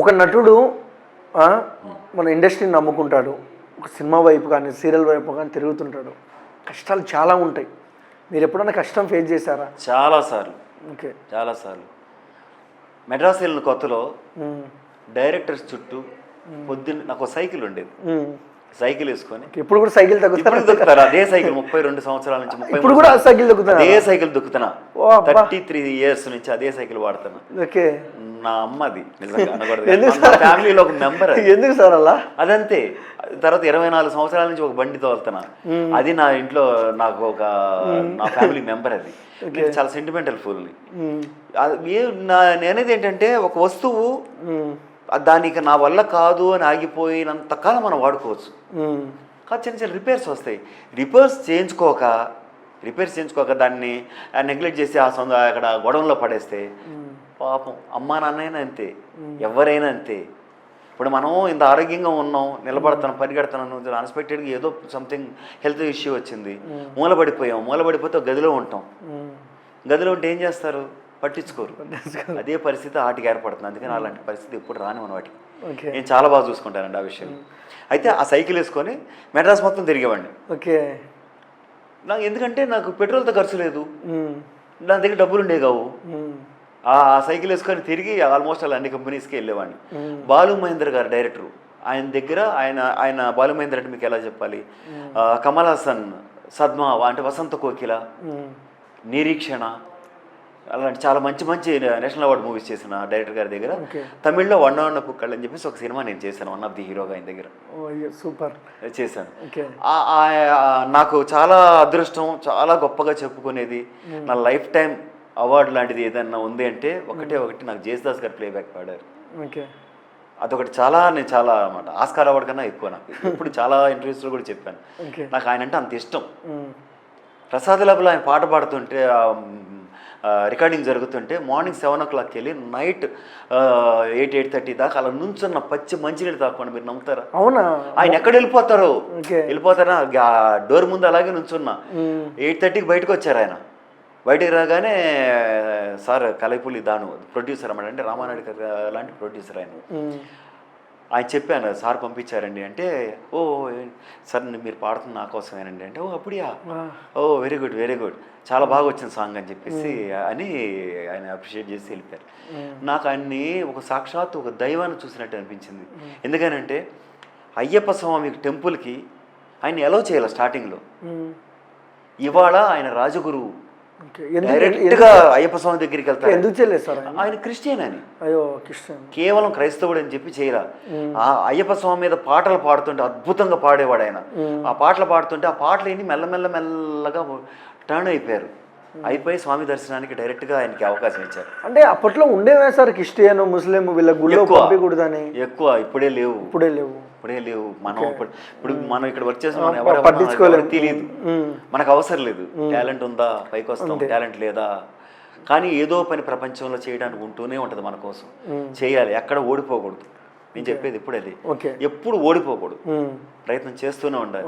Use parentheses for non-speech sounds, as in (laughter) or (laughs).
ఒక నటుడు మన ఇండస్ట్రీని నమ్ముకుంటాడు. ఒక సినిమా వైపు కానీ సీరియల్ వైపు కానీ తిరుగుతుంటాడు. కష్టాలు చాలా ఉంటాయి. మీరు ఎప్పుడైనా కష్టం ఫేస్ చేశారా? చాలాసార్లు ఓకే. చాలాసార్లు మెడ్రాస్ వెళ్ళిన కొత్తలో డైరెక్టర్స్ చుట్టూ పొద్దున్న నాకు ఒక సైకిల్ ఉండేది. సైకిల్ వేసుకొని. ఇప్పుడు కూడా సైకిల్ తగ్గుతారా? దొక్కుతారు అదే సైకిల్ ముప్పై రెండు సంవత్సరాల నుంచి ముప్పై ఇప్పుడు కూడా సైకిల్ తగ్గుతారా? అదే సైకిల్ దొక్కుతున్నా. థర్టీ త్రీ ఇయర్స్ నుంచి అదే సైకిల్ వాడుతున్నా. ఓకే. నా అమ్మది నిజంగా అనకూడదు. ఎందుకు కానీ మా ఫ్యామిలీలో ఒక మెంబర్ అది. ఎందుకు సార్ అలా? అదంతే. తర్వాత ఇరవై నాలుగు సంవత్సరాల నుంచి ఒక బండి తోలుతున్నా అది నా ఇంట్లో నాకు ఒక నా ఫ్యామిలీ మెంబర్ అది. (laughs) నేను చాలా సెంటిమెంటల్ ఫుల్ని ఉమ్, ఏ నా నేనేది ఏంటంటే ఒక వస్తువు దానికి నా వల్ల కాదు అని ఆగిపోయినంత కాలం మనం వాడుకోవచ్చు. కాదు చిన్న చిన్న రిపేర్స్ వస్తాయి. రిపేర్స్ చేయించుకోక రిపేర్స్ చేయించుకోక దాన్ని నెగ్లెక్ట్ చేసి ఆ సొంత అక్కడ గొడవలో పడేస్తే పాపం అమ్మా నాన్నైనా అంతే ఎవరైనా అంతే. ఇప్పుడు మనం ఇంత ఆరోగ్యంగా ఉన్నాం నిలబడుతున్నాం పరిగెడుతున్నాం అన్ఎక్స్పెక్టెడ్గా ఏదో సంథింగ్ హెల్త్ ఇష్యూ వచ్చింది. మూలబడిపోయాం మూలబడిపోతే గదిలో ఉంటాం. గదిలో ఉంటే ఏం చేస్తారు? పట్టించుకోరు. అదే పరిస్థితి ఆటికి ఏర్పడుతుంది. అందుకని అలాంటి పరిస్థితి ఎప్పుడు రాని మన వాటికి ఓకే. నేను చాలా బాగా చూసుకుంటానండి ఆ విషయం. అయితే ఆ సైకిల్ వేసుకొని మెడ్రాస్ మొత్తం తిరిగేవాడిని. ఓకే. నాకు ఎందుకంటే నాకు పెట్రోల్తో ఖర్చు లేదు. నా దగ్గర డబ్బులు ఉండే కావు. ఆ సైకిల్ వేసుకొని తిరిగి ఆల్మోస్ట్ అలా అన్ని కంపెనీస్కి వెళ్ళేవాడిని. బాలు మహేంద్ర గారు డైరెక్టర్. ఆయన దగ్గర ఆయన ఆయన బాలు మహేంద్ర అంటే మీకు ఎలా చెప్పాలి? కమల్ హాసన్ సద్మా అంటే వసంత కోకిల. నిరీక్షణ. అలాంటి చాలా మంచి మంచి నేషనల్ అవార్డు మూవీస్ చేసిన డైరెక్టర్ గారి దగ్గర తమిళ్ళో వన్ వన్ కుక్కళ్ళు అని చెప్పేసి ఒక సినిమా నేను చేశాను వన్ ఆఫ్ ది హీరోగా ఆయన దగ్గర. సూపర్. చేశాను. నాకు చాలా అదృష్టం చాలా గొప్పగా చెప్పుకునేది నా లైఫ్ టైం అవార్డు లాంటిది ఏదన్నా ఉంది అంటే ఒకటే ఒకటి నాకు జేసుదాస్ గారు ప్లేబ్యాక్ పాడారు. ఓకే. అదొకటి చాలా నేను చాలా అనమాట ఆస్కార్ అవార్డు కన్నా ఎక్కువ నాకు. ఇప్పుడు చాలా ఇంటర్వ్యూస్లో కూడా చెప్పాను. నాకు ఆయన అంటే అంత ఇష్టం. ప్రసాద్ ల్యాబ్లో ఆయన పాట పాడుతుంటే రికార్డింగ్ జరుగుతుంటే మార్నింగ్ సెవెన్ ఓ క్లాక్కి వెళ్ళి నైట్ ఎయిట్ ఎయిట్ థర్టీ దాకా అలా నుంచున్న పచ్చి మంచినీళ్ళు తాకుండా మీరు నమ్ముతారా? అవునా? ఆయన ఎక్కడ వెళ్ళిపోతారు? వెళ్ళిపోతారా? డోర్ ముందు అలాగే నుంచున్నా. ఎయిట్ థర్టీకి బయటకు వచ్చారు ఆయన. బయటికి రాగానే సార్ కలైపులి దాను ప్రొడ్యూసర్ అన్నమాట అంటే రామానాయుడు లాంటి ప్రొడ్యూసర్ ఆయన. ఆయన చెప్పాను సార్ పంపించారండి. అంటే ఓ సార్ మీరు పాడుతున్న నా కోసమేనండి. అంటే ఓ అప్పుడియా? ఓ వెరీ గుడ్ వెరీ గుడ్. చాలా బాగా వచ్చిన సాంగ్ అని చెప్పేసి అని ఆయన అప్రిషియేట్ చేసి వెళ్ళిపోయారు. నాకు ఆయన్ని ఒక సాక్షాత్ ఒక దైవాన్ని చూసినట్టు అనిపించింది. ఎందుకనంటే అయ్యప్ప స్వామి టెంపుల్కి ఆయన ఎలో చేయాలి స్టార్టింగ్లో. ఇవాళ ఆయన రాజగురువు డైరెక్ట్గా అయ్యప్ప స్వామి దగ్గరికి వెళ్తారు? ఎందుకు చేయలేదు సార్ ఆయన? ఆయన క్రిస్టియన్ అని. అయ్యో క్రిస్టియన్. కేవలం క్రైస్తవుడు అని చెప్పి చేయరా ఆ అయ్యప్ప స్వామి మీద పాటలు పాడుతుంటే అద్భుతంగా పాడేవాడు ఆయన. ఆ పాటలు పాడుతుంటే ఆ పాటలు ఏంటి మెల్లమెల్ల మెల్లగా టర్న్ అయిపోయారు. అయిపోయి స్వామి దర్శనానికి డైరెక్ట్గా ఆయనకి అవకాశం ఇచ్చారు. అంటే అప్పట్లో ఉండేవే సార్ క్రిస్టియన్ ముస్లిం వీళ్ళ గుళ్ళో ఎక్కువ. పంపించకూడదని ఎక్కువ ఇప్పుడే లేవు. ఇప్పుడే లేవు. ఇప్పుడే లేవు. మనం ఇప్పుడు మనం ఇక్కడ వర్క్ చేసిన ఎవరు. తెలియదు. మనకు అవసరం లేదు. టాలెంట్ ఉందా? పైకి వస్తాం. టాలెంట్ లేదా? కానీ ఏదో పని ప్రపంచంలో చేయడానికి ఉంటూనే ఉంటుంది మన కోసం. చేయాలి. ఎక్కడ ఓడిపోకూడదు. నేను చెప్పేది ఇప్పుడు అది. ఎప్పుడు ఓడిపోకూడదు. ప్రయత్నం చేస్తూనే ఉండాలి.